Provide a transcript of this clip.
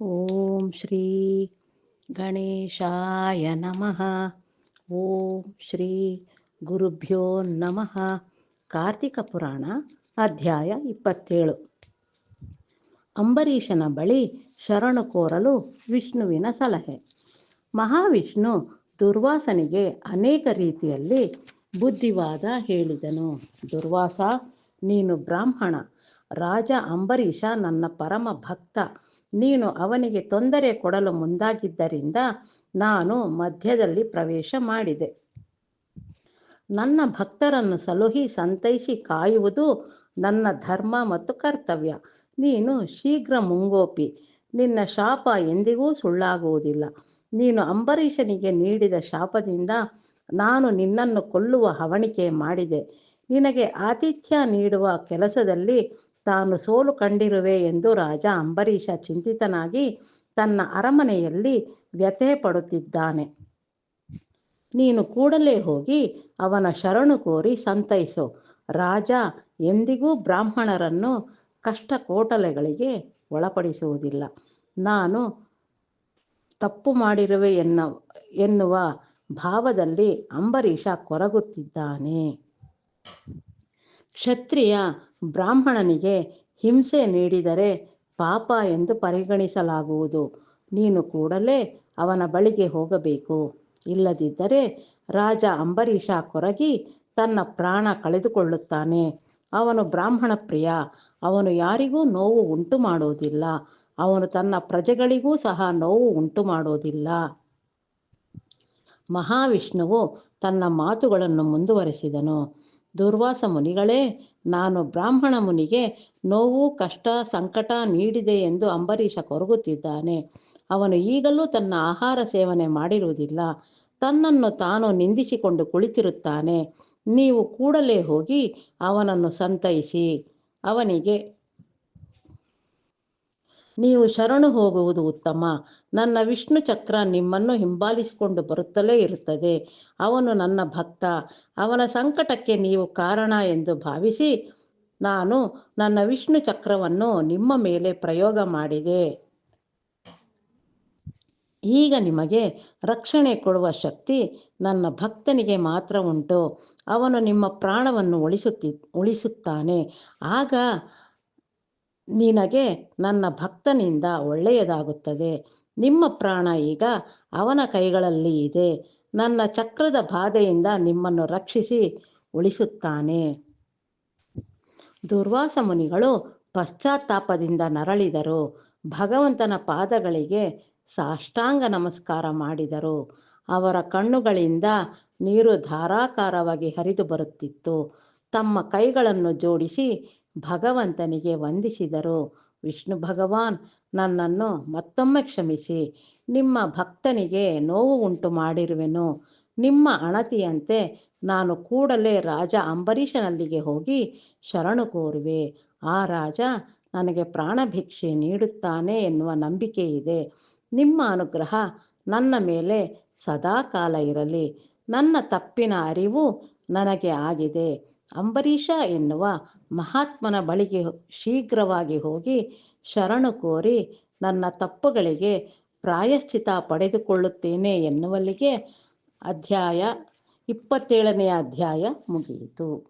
ಓಂ ಶ್ರೀ ಗಣೇಶಾಯ ನಮಃ ಓಂ ಶ್ರೀ ಗುರುಭ್ಯೋ ನಮಃ ಕಾರ್ತಿಕ ಪುರಾಣ ಅಧ್ಯಾಯ ಇಪ್ಪತ್ತೇಳು. ಅಂಬರೀಷನ ಬಳಿ ಶರಣು ಕೋರಲು ವಿಷ್ಣುವಿನ ಸಲಹೆ. ಮಹಾವಿಷ್ಣು ದುರ್ವಾಸನಿಗೆ ಅನೇಕ ರೀತಿಯಲ್ಲಿ ಬುದ್ಧಿವಾದ ಹೇಳಿದನು. ದುರ್ವಾಸ, ನೀನು ಬ್ರಾಹ್ಮಣ. ರಾಜ ಅಂಬರೀಷ ನನ್ನ ಪರಮ ಭಕ್ತ. ನೀನು ಅವನಿಗೆ ತೊಂದರೆ ಕೊಡಲು ಮುಂದಾಗಿದ್ದರಿಂದ ನಾನು ಮಧ್ಯದಲ್ಲಿ ಪ್ರವೇಶ ಮಾಡಿದೆ. ನನ್ನ ಭಕ್ತರನ್ನು ಸಲುಹಿ ಸಂತೈಸಿ ಕಾಯುವುದು ನನ್ನ ಧರ್ಮ ಮತ್ತು ಕರ್ತವ್ಯ. ನೀನು ಶೀಘ್ರ ಮುಂಗೋಪಿ. ನಿನ್ನ ಶಾಪ ಎಂದಿಗೂ ಸುಳ್ಳಾಗುವುದಿಲ್ಲ. ನೀನು ಅಂಬರೀಷನಿಗೆ ನೀಡಿದ ಶಾಪದಿಂದ ನಾನು ನಿನ್ನನ್ನು ಕೊಲ್ಲುವ ಹವಣಿಕೆ ಮಾಡಿದೆ. ನಿನಗೆ ಆತಿಥ್ಯ ನೀಡುವ ಕೆಲಸದಲ್ಲಿ ತಾನು ಸೋಲು ಕಂಡಿರುವೆ ಎಂದು ರಾಜ ಅಂಬರೀಷ ಚಿಂತಿತನಾಗಿ ತನ್ನ ಅರಮನೆಯಲ್ಲಿ ವ್ಯಥೆ ಪಡುತ್ತಿದ್ದಾನೆ. ನೀನು ಕೂಡಲೇ ಹೋಗಿ ಅವನ ಶರಣು ಕೋರಿ ಸಂತೈಸು. ರಾಜ ಎಂದಿಗೂ ಬ್ರಾಹ್ಮಣರನ್ನು ಕಷ್ಟ ಕೋಟಲೆಗಳಿಗೆ ಒಳಪಡಿಸುವುದಿಲ್ಲ. ನಾನು ತಪ್ಪು ಮಾಡಿರುವೆ ಎನ್ನ, ಎನ್ನುವ ಭಾವದಲ್ಲಿ ಅಂಬರೀಷ ಕೊರಗುತ್ತಿದ್ದಾನೆ. ಕ್ಷತ್ರಿಯ ಬ್ರಾಹ್ಮಣನಿಗೆ ಹಿಂಸೆ ನೀಡಿದರೆ ಪಾಪ ಎಂದು ಪರಿಗಣಿಸಲಾಗುವುದು. ನೀನು ಕೂಡಲೇ ಅವನ ಬಳಿಗೆ ಹೋಗಬೇಕು. ಇಲ್ಲದಿದ್ದರೆ ರಾಜ ಅಂಬರೀಷ ಕೊರಗಿ ತನ್ನ ಪ್ರಾಣ ಕಳೆದುಕೊಳ್ಳುತ್ತಾನೆ. ಅವನು ಬ್ರಾಹ್ಮಣ ಪ್ರಿಯ. ಅವನು ಯಾರಿಗೂ ನೋವು ಉಂಟು ಮಾಡುವುದಿಲ್ಲ ಅವನು ತನ್ನ ಪ್ರಜೆಗಳಿಗೂ ಸಹ ನೋವು ಉಂಟು ಮಾಡುವುದಿಲ್ಲ ಮಹಾವಿಷ್ಣುವು ತನ್ನ ಮಾತುಗಳನ್ನು ಮುಂದುವರೆಸಿದನು. ದುರ್ವಾಸ ಮುನಿಗಳೇ, ನಾನು ಬ್ರಾಹ್ಮಣ ಮುನಿಗೆ ನೋವು, ಕಷ್ಟ, ಸಂಕಟ ನೀಡಿದೆ ಎಂದು ಅಂಬರೀಷ ಕೊರಗುತ್ತಿದ್ದಾನೆ. ಅವನು ಈಗಲೂ ತನ್ನ ಆಹಾರ ಸೇವನೆ ಮಾಡಿರುವುದಿಲ್ಲ. ತನ್ನನ್ನು ತಾನು ನಿಂದಿಸಿಕೊಂಡು ಕುಳಿತಿರುತ್ತಾನೆ. ನೀವು ಕೂಡಲೇ ಹೋಗಿ ಅವನನ್ನು ಸಂತೈಸಿ. ಅವನಿಗೆ ನೀವು ಶರಣು ಹೋಗುವುದು ಉತ್ತಮ. ನನ್ನ ವಿಷ್ಣು ಚಕ್ರ ನಿಮ್ಮನ್ನು ಹಿಂಬಾಲಿಸಿಕೊಂಡು ಬರುತ್ತಲೇ ಇರುತ್ತದೆ. ಅವನು ನನ್ನ ಭಕ್ತ. ಅವನ ಸಂಕಟಕ್ಕೆ ನೀವು ಕಾರಣ ಎಂದು ಭಾವಿಸಿ ನಾನು ನನ್ನ ವಿಷ್ಣು ಚಕ್ರವನ್ನು ನಿಮ್ಮ ಮೇಲೆ ಪ್ರಯೋಗ ಮಾಡಿದೆ. ಈಗ ನಿಮಗೆ ರಕ್ಷಣೆ ಕೊಡುವ ಶಕ್ತಿ ನನ್ನ ಭಕ್ತನಿಗೆ ಮಾತ್ರ ಉಂಟು. ಅವನು ನಿಮ್ಮ ಪ್ರಾಣವನ್ನು ಉಳಿಸುತ್ತಿ, ಉಳಿಸುತ್ತಾನೆ. ಆಗ ನಿನಗೆ ನನ್ನ ಭಕ್ತನಿಂದ ಒಳ್ಳೆಯದಾಗುತ್ತದೆ. ನಿಮ್ಮ ಪ್ರಾಣ ಈಗ ಅವನ ಕೈಗಳಲ್ಲಿ ಇದೆ. ನನ್ನ ಚಕ್ರದ ಬಾಧೆಯಿಂದ ನಿಮ್ಮನ್ನು ರಕ್ಷಿಸಿ ಉಳಿಸುತ್ತಾನೆ. ದುರ್ವಾಸ ಮುನಿಗಳು ಪಶ್ಚಾತ್ತಾಪದಿಂದ ನರಳಿದರು. ಭಗವಂತನ ಪಾದಗಳಿಗೆ ಸಾಷ್ಟಾಂಗ ನಮಸ್ಕಾರ ಮಾಡಿದರು. ಅವರ ಕಣ್ಣುಗಳಿಂದ ನೀರು ಧಾರಾಕಾರವಾಗಿ ಹರಿದು ಬರುತ್ತಿತ್ತು. ತಮ್ಮ ಕೈಗಳನ್ನು ಜೋಡಿಸಿ ಭಗವಂತನಿಗೆ ವಂದಿಸಿದರು. ವಿಷ್ಣು ಭಗವಾನ್, ನನ್ನನ್ನು ಮತ್ತೊಮ್ಮೆ ಕ್ಷಮಿಸಿ. ನಿಮ್ಮ ಭಕ್ತನಿಗೆ ನೋವು ಉಂಟು ಮಾಡಿರುವೆನು. ನಿಮ್ಮ ಅಣತಿಯಂತೆ ನಾನು ಕೂಡಲೇ ರಾಜ ಅಂಬರೀಷನಲ್ಲಿಗೆ ಹೋಗಿ ಶರಣು ಕೋರುವೆ. ಆ ರಾಜ ನನಗೆ ಪ್ರಾಣಭಿಕ್ಷೆ ನೀಡುತ್ತಾನೆ ಎನ್ನುವ ನಂಬಿಕೆ ಇದೆ. ನಿಮ್ಮ ಅನುಗ್ರಹ ನನ್ನ ಮೇಲೆ ಸದಾಕಾಲ ಇರಲಿ. ನನ್ನ ತಪ್ಪಿನ ಅರಿವು ನನಗೆ ಆಗಿದೆ. ಅಂಬರೀಷ ಎನ್ನುವ ಮಹಾತ್ಮನ ಬಳಿಗೆ ಶೀಘ್ರವಾಗಿ ಹೋಗಿ ಶರಣು ಕೋರಿ ನನ್ನ ತಪ್ಪುಗಳಿಗೆ ಪ್ರಾಯಶ್ಚಿತ ಪಡೆದುಕೊಳ್ಳುತ್ತೇನೆ ಎನ್ನುವಲ್ಲಿಗೆ ಅಧ್ಯಾಯ ಇಪ್ಪತ್ತೇಳನೆಯ ಅಧ್ಯಾಯ ಮುಗಿಯಿತು.